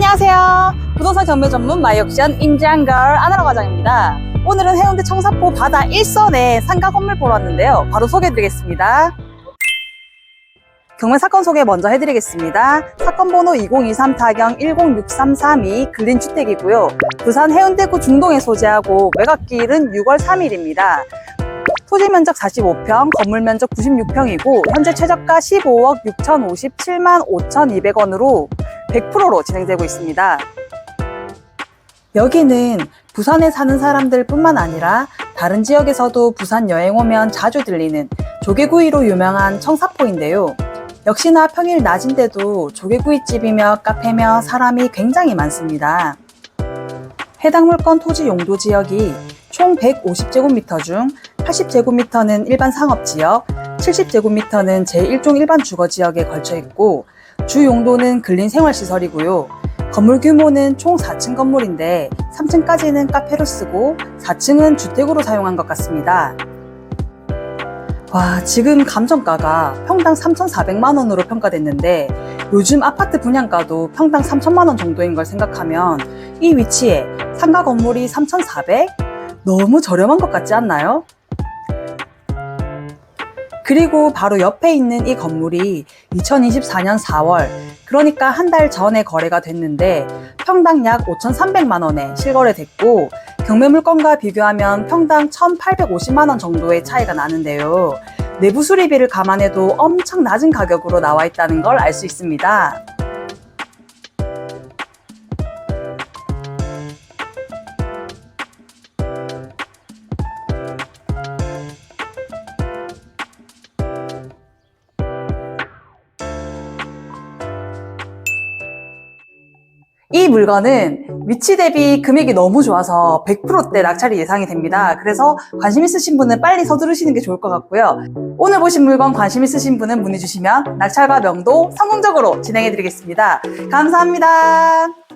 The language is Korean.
안녕하세요. 부동산 경매 전문 마이옥션 임장걸 아나라 과장입니다. 오늘은 해운대 청사포 바다 1선에 상가 건물 보러 왔는데요. 바로 소개해드리겠습니다. 경매 사건 소개 먼저 해드리겠습니다. 사건 번호 2023 타경 106332 근린주택이고요. 부산 해운대구 중동에 소재하고 매각기일은 6월 3일입니다. 토지 면적 45평, 건물 면적 96평이고 현재 최저가 15억 6,057만 5,200원으로 100%로 진행되고 있습니다. 여기는 부산에 사는 사람들 뿐만 아니라 다른 지역에서도 부산 여행 오면 자주 들리는 조개구이로 유명한 청사포인데요. 역시나 평일 낮인데도 조개구이집이며 카페며 사람이 굉장히 많습니다. 해당 물건 토지 용도 지역이 총 150제곱미터 중 80제곱미터는 일반 상업지역, 70제곱미터는 제1종 일반 주거지역에 걸쳐 있고 주 용도는 근린 생활시설이고요. 건물 규모는 총 4층 건물인데 3층까지는 카페로 쓰고 4층은 주택으로 사용한 것 같습니다. 와, 지금 감정가가 평당 3,400만 원으로 평가됐는데 요즘 아파트 분양가도 평당 3천만 원 정도인 걸 생각하면 이 위치에 상가 건물이 3,400? 너무 저렴한 것 같지 않나요? 그리고 바로 옆에 있는 이 건물이 2024년 4월, 그러니까 한 달 전에 거래가 됐는데 평당 약 5,300만 원에 실거래됐고 경매 물건과 비교하면 평당 1,850만 원 정도의 차이가 나는데요. 내부 수리비를 감안해도 엄청 낮은 가격으로 나와 있다는 걸 알 수 있습니다. 이 물건은 위치 대비 금액이 너무 좋아서 100%대 낙찰이 예상이 됩니다. 그래서 관심 있으신 분은 빨리 서두르시는 게 좋을 것 같고요. 오늘 보신 물건 관심 있으신 분은 문의 주시면 낙찰과 명도 성공적으로 진행해 드리겠습니다. 감사합니다.